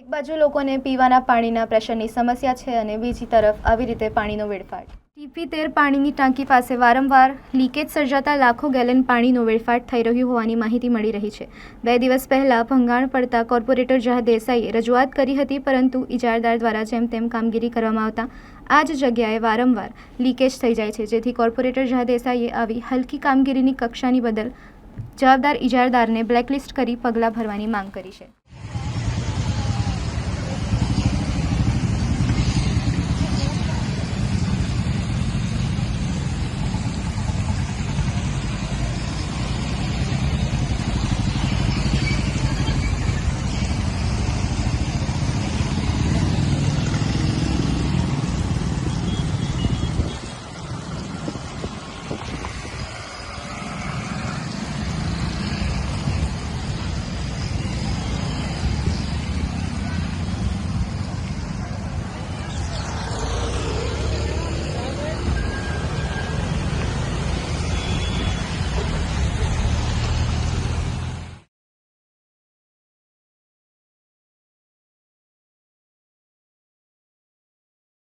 એક બાજુ લોકોને પીવાના પાણીના પ્રેશરની સમસ્યા છે અને બીજી તરફ આવી રીતે પાણીનો વેડફાટ. ટીપી તેર પાણીની ટાંકી પાસે વારંવાર લીકેજ સર્જાતા લાખો ગેલન પાણીનો વેડફાટ થઈ રહ્યું હોવાની માહિતી મળી રહી છે. બે દિવસ પહેલાં ભંગાણ પડતા કોર્પોરેટર જહા દેસાઈએ રજૂઆત કરી હતી, પરંતુ ઇજારદાર દ્વારા જેમ તેમ કામગીરી કરવામાં આવતા આ જ જગ્યાએ વારંવાર લીકેજ થઈ જાય છે, જેથી કોર્પોરેટર જહા દેસાઈએ આવી હલકી કામગીરીની કક્ષાની બદલ જવાબદાર ઇજારદારને બ્લેકલિસ્ટ કરી પગલાં ભરવાની માંગ કરી છે.